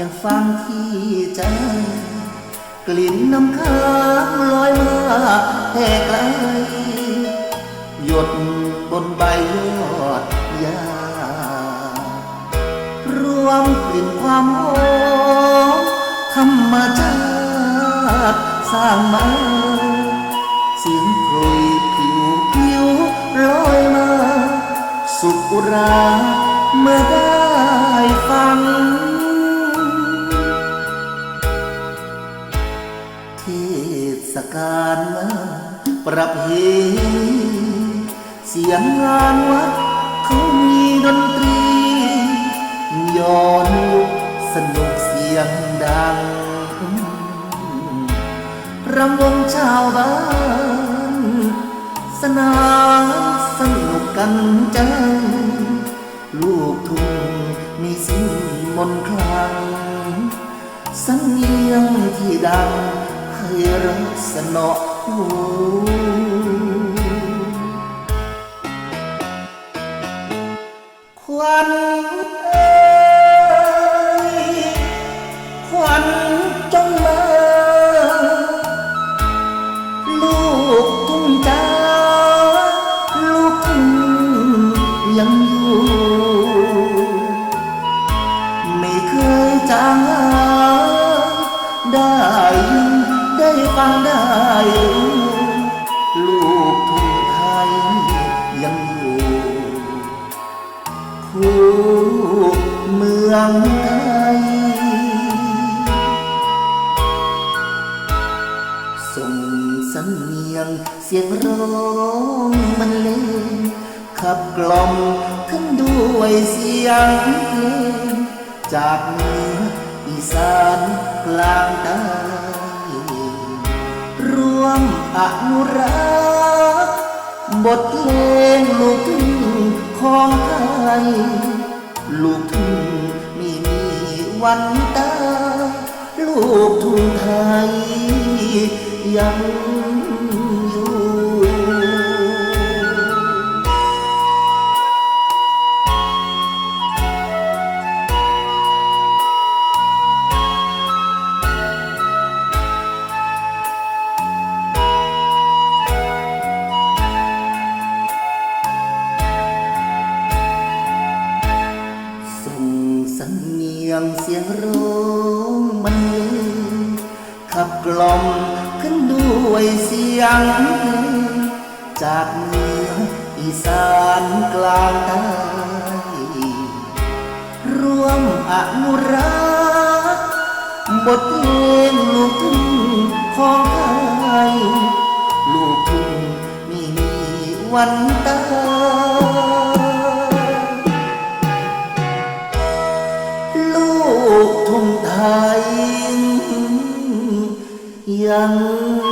ยังฟังที่ใจกลิ่นน้ำค้างลอยมาแห่ไกลหยดบนใบยอดยารวมกลิ่นความหอมธรรมชาติสร้างมาเสียงกรุยผิวผิวลอยมา สุขอุราเมื่อได้ฟังาลมาประเพณีเสียงงานวัดเขามีดนตรีย้อนยุคสนุกเสียงดังรำวงชาวบ้านสนานสนุกกันจัง ลูกทุ่งมีสิ่งมนคลังสังเงียงที่ดังให้รักสนอ ควันเอ้ยควันจงมาลูกทุ่งจ้าลูกทุ่งยังอยู่ไม่เคยจางได้ ได้ฟังได้รู้ลูกทุ่งไทยยังอยู่คู่เมืองไทยส่งสำเนียงเสียงร้องมันเลงขับกล่อมขึ้นด้วยเสียงเพลงจากเหนืออีสานกลางใต้ วมอนุรักษ์บทเพลงลูกทุ่งของไทยลูกทุ่งไม่มีวันตายลูกทุ่งไทยยัง เสียงร้องมันขับกล่อมขึ้นด้วยเสียงเพลงจากเหนืออีสานกลางใต้ร่วมอนุรักษ์บทเพลงลูกทุ่งของไทยลูกทุ่งไม่มีวันตาย ยัง